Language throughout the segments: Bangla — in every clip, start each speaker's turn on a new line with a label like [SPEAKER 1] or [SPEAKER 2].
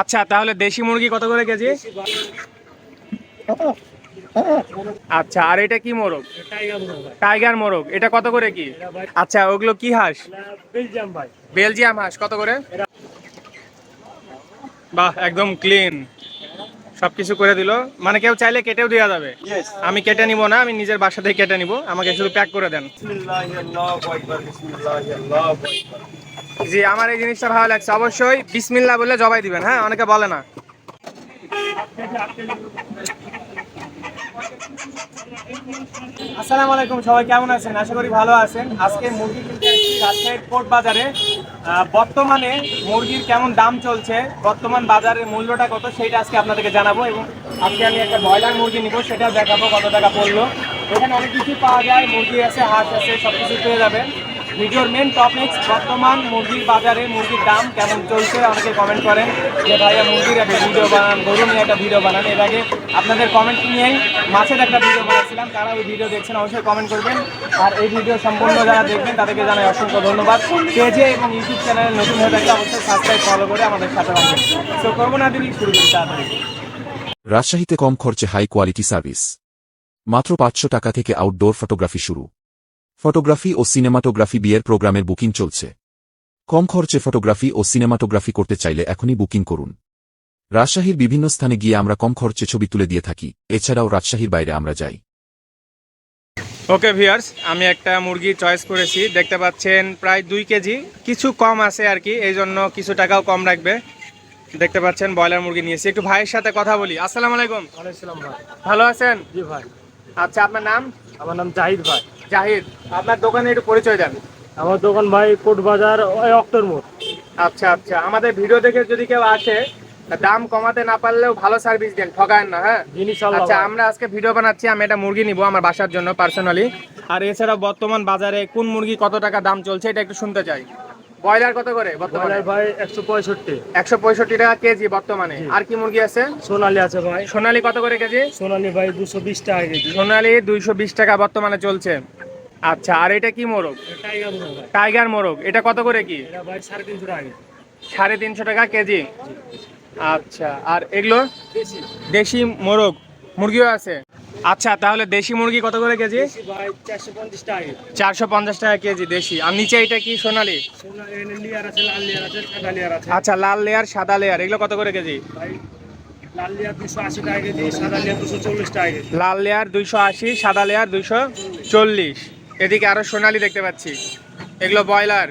[SPEAKER 1] আচ্ছা তাহলে দেশি মুরগি কত করে কেজি? আচ্ছা আর এটা কি মোরগ? টাইগার মোরগ। এটা কত করে কি? আচ্ছা ওগুলো কি হাঁস?
[SPEAKER 2] বেলজিয়াম ভাই।
[SPEAKER 1] বেলজিয়াম হাঁস কত করে? বাহ একদম ক্লিন সবকিছু করে দিল। মানে কেউ চাইলে কেটেও দেওয়া যাবে। আমি কেটে নিব না আমি নিজের বাসা থেকে কেটে নিব। আমাকে শুধু প্যাক করে দেন। জি, আমার এই জিনিসটা ভালো লাগছে। অবশ্যই বিসমিল্লা বলে জবাই দিবেন হ্যাঁ? অনেকে বলে না। আসসালামু আলাইকুম, সবাই কেমন আছেন? আশা করি ভালো আছেন। আজকে মুরগি কিনতে এসেছি রাজশাহীর বাজারে। বর্তমানে মুরগির কেমন দাম চলছে, বর্তমান বাজারের মূল্যটা কত সেটা আজকে আপনাদেরকে জানাব এবং আজকে আমি একটা ব্রয়লার মুরগি নিব, সেটাও দেখাবো কত টাকা পড়ল। এখানে অনেক কিছু পাওয়া যায়, মুরগি আছে, হাঁস আছে সব কিছু পেয়ে যাবেন। ভিডিওর মেন টপিকস বর্তমান মুরগির বাজারে মুরগির দাম কেমন চলছে অনেকে কমেন্ট করেন যে, ভাইয়া, মুরগির একটা ভিডিও বানান, গরু নিয়ে একটা ভিডিও বানান। এর আগে আপনাদের কমেন্ট নিয়েই মাছের একটা ভিডিও বানাচ্ছিলাম। তারা ওই ভিডিও দেখছেন, অবশ্যই কমেন্ট করবেন। আর এই ভিডিও সম্পূর্ণ যারা দেখবেন, তাদেরকে জানাই অসংখ্য ধন্যবাদ। পেজে এবং ইউটিউব চ্যানেলে নতুন হয়ে থাকলে অবশ্যই সাবস্ক্রাইব ফলো করে আমাদের সাথে রাখবেন তো করব না দিনই শুরু করি তাড়াতাড়ি
[SPEAKER 3] রাজশাহীতে কম খরচে হাই কোয়ালিটি সার্ভিস মাত্র পাঁচশো টাকা থেকে আউটডোর ফটোগ্রাফি শুরু। ফটোগ্রাফি ও সিনেমাটোগ্রাফি বিয়ের প্রোগ্রামের বুকিং চলছে। কম খরচে ফটোগ্রাফি ও সিনেমাটোগ্রাফি করতে চাইলে এখনই বুকিং করুন। রাজশাহীর বিভিন্ন স্থানে গিয়ে আমরা কম খরচে ছবি তুলে দিয়ে থাকি এছাড়াও রাজশাহীর বাইরে আমরা যাই।
[SPEAKER 1] ওকে ভিয়ার্স আমি একটা মুরগি চয়েস করেছি দেখতে পাচ্ছেন প্রায় দুই কেজি কিছু কম আছে আর কি এই জন্য কিছু টাকাও কম রাখবে। দেখতে পাচ্ছেন ব্রয়লার মুরগি নিয়েছি একটু ভাইয়ের সাথে কথা বলি। আসসালামু আলাইকুম।
[SPEAKER 2] ভাই।
[SPEAKER 1] ভালো আছেন?
[SPEAKER 2] জি ভাই।
[SPEAKER 1] আচ্ছা আপনার নাম?
[SPEAKER 2] আমার নাম জাহিদ ভাই।
[SPEAKER 1] জাহিদ আপনার দোকানে একটু পরিচয় দেন।
[SPEAKER 2] আমার দোকান ভাই কোট বাজার অক্টোর মোড়।
[SPEAKER 1] আচ্ছা আচ্ছা। আমাদের ভিডিও দেখে যদি কেউ আসে দাম কমাতে না পারলেও ভালো সার্ভিস দেন ঠগায়েন না হ্যাঁ?
[SPEAKER 2] জিনিস
[SPEAKER 1] আচ্ছা আমরা আজকে ভিডিও বানাচ্ছি আমি একটা মুরগি নিব আমার বাসার জন্য পার্সোনালি আর এছাড়া বর্তমান বাজারে কোন মুরগি কত টাকা দাম চলছে এটা একটু শুনতে চাই। ব্রয়লার কত করে বর্তমানে?
[SPEAKER 2] ভাই একশো পঁয়ষট্টি।
[SPEAKER 1] একশো পঁয়ষট্টি টাকা কেজি বর্তমানে। আর কি মুরগি আছে?
[SPEAKER 2] সোনালি আছে ভাই।
[SPEAKER 1] সোনালী কত করে কেজি?
[SPEAKER 2] সোনালি ভাই দুশো বিশ টাকা কেজি।
[SPEAKER 1] সোনালী দুইশো বিশ টাকা বর্তমানে চলছে। আচ্ছা আর এটা কি মোরগ?
[SPEAKER 2] টাইগার
[SPEAKER 1] মোরগ। এটা কত করে কি?
[SPEAKER 2] সাড়ে তিনশো টাকা কেজি।
[SPEAKER 1] আচ্ছা আর এগুলো? দেশি। মোরগ মুরগিও আছে? আচ্ছা তাহলে দেশি মুরগি কত করে কেজি?
[SPEAKER 2] চারশো পঞ্চাশ টাকা কেজি।
[SPEAKER 1] দেশি। আর নিচে এটা কি সোনালি? আচ্ছা লাল লেয়ার সাদা লেয়ার এগুলো কত করে কেজি?
[SPEAKER 2] লাল লিয়ার দুশো আশি সাদা লিয়ার দুশো কেজি।
[SPEAKER 1] লাল লেয়ার দুইশো আশি সাদা লেয়ার দুইশো চল্লিশ। এদিকে আরও সোনালি দেখতে পাচ্ছি। এগুলো ব্রয়লার।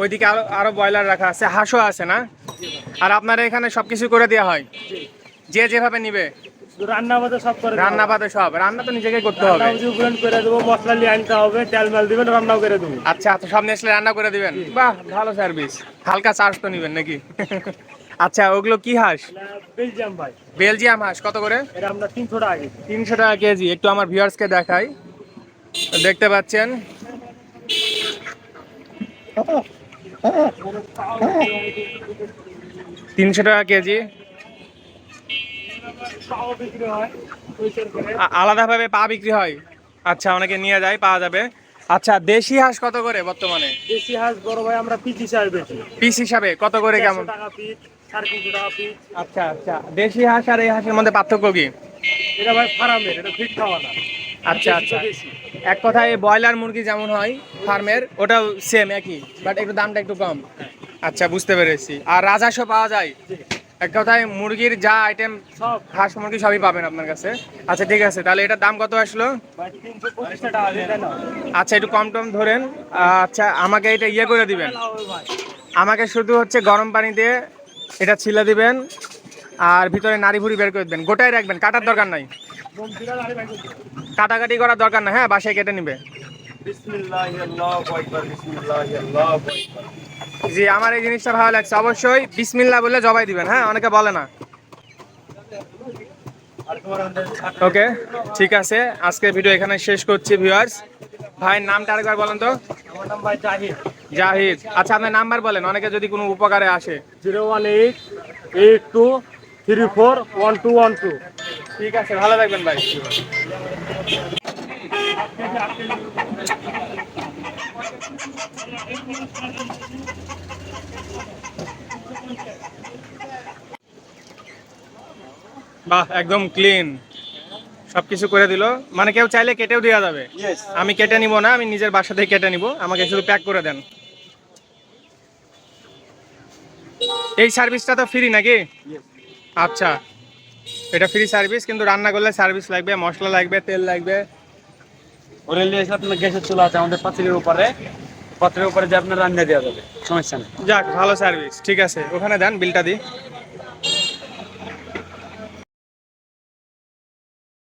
[SPEAKER 1] ওইদিকে আরও আরও ব্রয়লার রাখা আছে। হাঁসও আছে না? আর আপনারা এখানে সবকিছু করে দেওয়া হয়? যে যেভাবে নিবে।
[SPEAKER 2] রান্না বাদে সব করে
[SPEAKER 1] রান্না বাদে সব। রান্না তো নিজেকে করতে হবে।
[SPEAKER 2] করে দেবো মশলা নিয়ে আনতে হবে তেল মেল দিবেন রান্নাও করে দেবো।
[SPEAKER 1] আচ্ছা তো সামনে আসলে রান্না করে দিবেন। বাহ ভালো সার্ভিস হালকা চার্জ তো নিবেন নাকি? আচ্ছা ওগুলো কি হাঁস?
[SPEAKER 2] বেলজিয়াম ভাই।
[SPEAKER 1] বেলজিয়াম হাঁস। কত করে?
[SPEAKER 2] এটা আমরা তিনশো টাকা কেজি।
[SPEAKER 1] তিনশো টাকা কেজি। একটু আমার ভিউয়ার্সকে দেখাই। দেখতে পাচ্ছেন। তিনশো টাকা কেজি। আলাদাভাবে পা বিক্রি হয়। আচ্ছা অনেকে নিয়ে যায় পাওয়া যাবে। আচ্ছা দেশি হাঁস কত করে বর্তমানে?
[SPEAKER 2] দেশি হাঁস বড় ভাই আমরা পিস হিসাবে বেচি।
[SPEAKER 1] পিস হিসাবে কত করে কেমন? আচ্ছা আচ্ছা দেশি হাঁস আর এই হাঁসের মধ্যে পার্থক্য কি?
[SPEAKER 2] এটা ভাই ফার্মের এটা ফিট খাওয়া না।
[SPEAKER 1] আচ্ছা আচ্ছা। এক কথায় ব্রয়লার মুরগি যেমন হয় ফার্মের ওটাও সেম একই বাট একটু দামটা একটু কম। আচ্ছা বুঝতে পেরেছি। আর রাজহাঁসও পাওয়া যায়? এক কথায় মুরগির যা আইটেম
[SPEAKER 2] সব।
[SPEAKER 1] হাঁস মুরগি সবই পাবেন আপনার কাছে। আচ্ছা ঠিক আছে তাহলে এটার দাম কত আসলো? আচ্ছা একটু কম টম ধরেন। আচ্ছা আমাকে এটা ইয়ে করে দিবেন। আমাকে শুধু হচ্ছে গরম পানি দিয়ে এটা ছিলে দিবেন। আর ভিতরে নাড়ি ভুড়ি বের করে দেবেন গোটাই রাখবেন কাটার দরকার নাই। কাটাকাটি করার দরকার না হ্যাঁ বাসায় কেটে নিবে। জি আমার এই জিনিসটা ভালো লাগছে। অবশ্যই বিসমিল্লা বলে জবাই দিবেন। হ্যাঁ অনেকে বলে না। ওকে ঠিক আছে। আজকের ভিডিও এখানে শেষ করছি ভিউয়ার্স। ভাইয়ের নামটা আরেকবার বলেন তো।
[SPEAKER 2] আমার নাম ভাই জাহিদ।
[SPEAKER 1] জাহিদ। আচ্ছা আপনার নাম্বার বলেন। অনেকে যদি কোনো উপকারে আসে।
[SPEAKER 2] Zero one eight eight two three four one two one two
[SPEAKER 1] ঠিক আছে ভালো থাকবেন ভাই। বাহ একদম ক্লিন সবকিছু করে দিল। মানে কেউ চাইলে কেটেও দেওয়া যাবে। আমি কেটে নিব না আমি নিজের বাসা থেকে কেটে নিব। আমাকে শুধু প্যাক করে দেন। এই সার্ভিসটা তো ফ্রি নাকি? আচ্ছা এটা ফ্রি সার্ভিস কিন্তু রান্না করলে সার্ভিস লাগবে মশলা লাগবে তেল লাগবে।
[SPEAKER 4] ওরেলি এসে আপনার গ্যাসের চুলা আছে আমাদের পাতিলের উপরে। পাত্রের উপরে যে আপনার রান্না দেওয়া যাবে সমস্যা নেই।
[SPEAKER 1] যাক ভালো সার্ভিস ঠিক আছে ওখানে দেন বিলটা দিই